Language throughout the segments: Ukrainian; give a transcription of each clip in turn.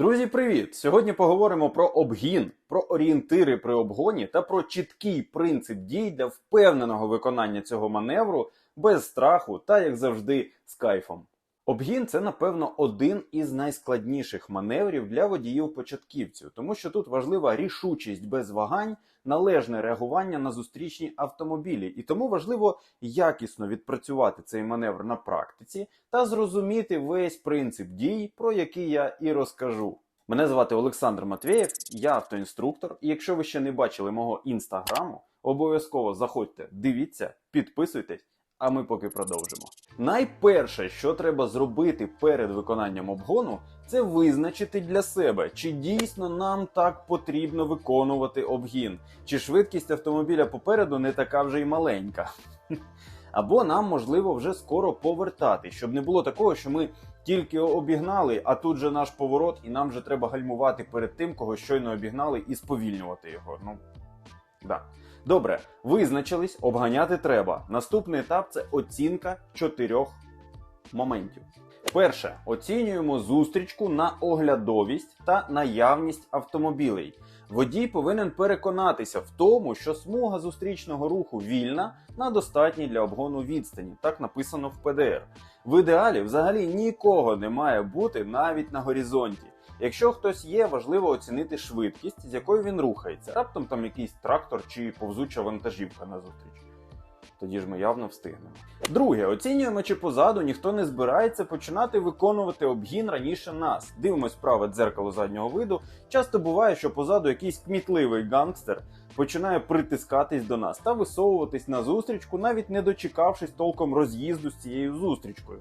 Друзі, привіт! Сьогодні поговоримо про обгін, про орієнтири при обгоні та про чіткий принцип дій для впевненого виконання цього маневру без страху та, як завжди, з кайфом. Обгін це, напевно, один із найскладніших маневрів для водіїв-початківців, тому що тут важлива рішучість без вагань, належне реагування на зустрічні автомобілі, і тому важливо якісно відпрацювати цей маневр на практиці та зрозуміти весь принцип дій, про який я і розкажу. Мене звати Олександр Матвєєв, я автоінструктор. І якщо ви ще не бачили мого інстаграму, обов'язково заходьте, дивіться, підписуйтесь. А ми поки продовжимо. Найперше, що треба зробити перед виконанням обгону, це визначити для себе, чи дійсно нам так потрібно виконувати обгін, чи швидкість автомобіля попереду не така вже й маленька. Або нам можливо вже скоро повертати, щоб не було такого, що ми тільки обігнали, а тут же наш поворот, і нам вже треба гальмувати перед тим, кого щойно обігнали, і сповільнювати його. Ну да. Добре, визначились, обганяти треба. Наступний етап це оцінка чотирьох моментів. Перше, оцінюємо зустрічку на оглядовість та наявність автомобілей. Водій повинен переконатися в тому, що смуга зустрічного руху вільна на достатній для обгону відстані. Так написано в ПДР. В ідеалі взагалі нікого не має бути навіть на горизонті. Якщо хтось є, важливо оцінити швидкість, з якою він рухається. Раптом там якийсь трактор чи повзуча вантажівка назустріч. Тоді ж ми явно встигнемо. Друге, оцінюємо, чи позаду ніхто не збирається починати виконувати обгін раніше нас. Дивимось праве дзеркало заднього виду. Часто буває, що позаду якийсь кмітливий гангстер починає притискатись до нас та висовуватись на зустрічку, навіть не дочекавшись толком роз'їзду з цією зустрічкою.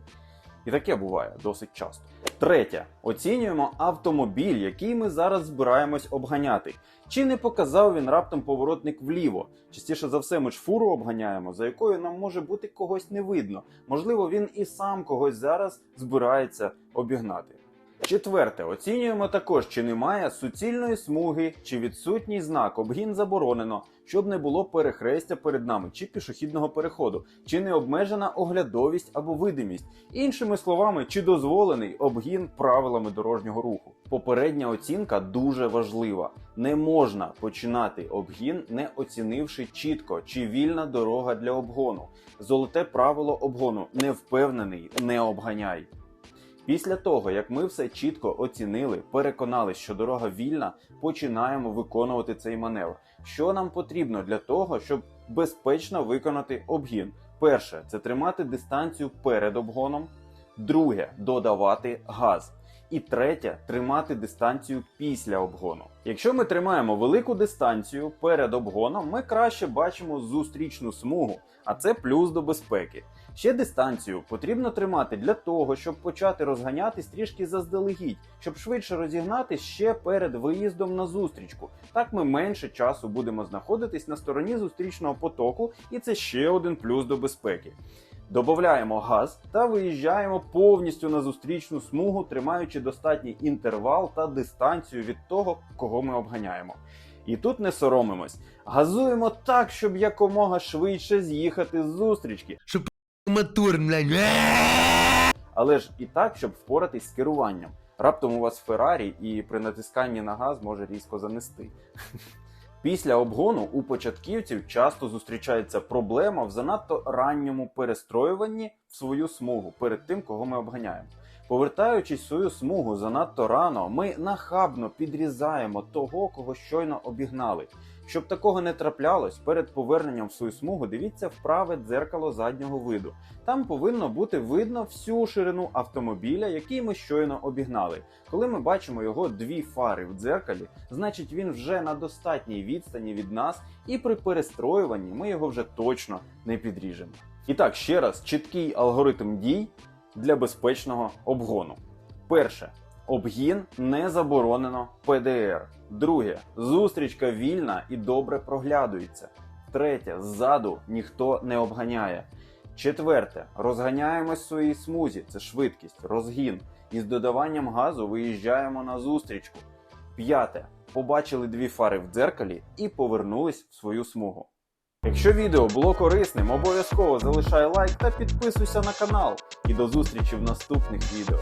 І таке буває досить часто. Третє, оцінюємо автомобіль, який ми зараз збираємось обганяти. Чи не показав він раптом поворотник вліво? Частіше за все, ми ж фуру обганяємо, за якою нам може бути когось не видно. Можливо, він і сам когось зараз збирається обігнати. Четверте, оцінюємо також, чи немає суцільної смуги, чи відсутній знак обгін заборонено, щоб не було перехрестя перед нами, чи пішохідного переходу, чи не обмежена оглядовість або видимість. Іншими словами, чи дозволений обгін правилами дорожнього руху. Попередня оцінка дуже важлива. Не можна починати обгін, не оцінивши чітко, чи вільна дорога для обгону. Золоте правило обгону не впевнений, не обганяй. Після того, як ми все чітко оцінили, переконали, що дорога вільна, починаємо виконувати цей маневр. Що нам потрібно для того, щоб безпечно виконати обгін? Перше це тримати дистанцію перед обгоном. Друге додавати газ. І третє тримати дистанцію після обгону. Якщо ми тримаємо велику дистанцію перед обгоном, ми краще бачимо зустрічну смугу, а це плюс до безпеки. Ще дистанцію потрібно тримати для того, щоб почати розганятись трішки заздалегідь, щоб швидше розігнатись ще перед виїздом на зустрічку. Так ми менше часу будемо знаходитись на стороні зустрічного потоку, і це ще один плюс до безпеки. Додаємо газ та виїжджаємо повністю на зустрічну смугу, тримаючи достатній інтервал та дистанцію від того, кого ми обганяємо. І тут не соромимось. Газуємо так, щоб якомога швидше з'їхати з зустрічки, мотор, блядь. але ж і так, щоб впоратись з керуванням. Раптом у вас Феррарі і при натисканні на газ може різко занести. Після обгону у початківців часто зустрічається проблема в занадто ранньому перестроюванні в свою смугу перед тим, кого ми обганяємо. Повертаючись в свою смугу занадто рано, ми нахабно підрізаємо того, кого щойно обігнали. Щоб такого не траплялось, перед поверненням в свою смугу дивіться в праве дзеркало заднього виду. Там повинно бути видно всю ширину автомобіля, який ми щойно обігнали. Коли ми бачимо його дві фари в дзеркалі, значить він вже на достатній відстані від нас, і при перестроюванні ми його вже точно не підріжемо. І так, ще раз, чіткий алгоритм дій для безпечного обгону. Перше. Обгін не заборонено ПДР. Друге. Зустрічка вільна і добре проглядується. Третє. Ззаду ніхто не обганяє. Четверте. Розганяємось в своїй смузі. Це швидкість, розгін. І з додаванням газу виїжджаємо на зустрічку. П'яте. Побачили дві фари в дзеркалі і повернулись в свою смугу. Якщо відео було корисним, обов'язково залишай лайк та підписуйся на канал. І до зустрічі в наступних відео.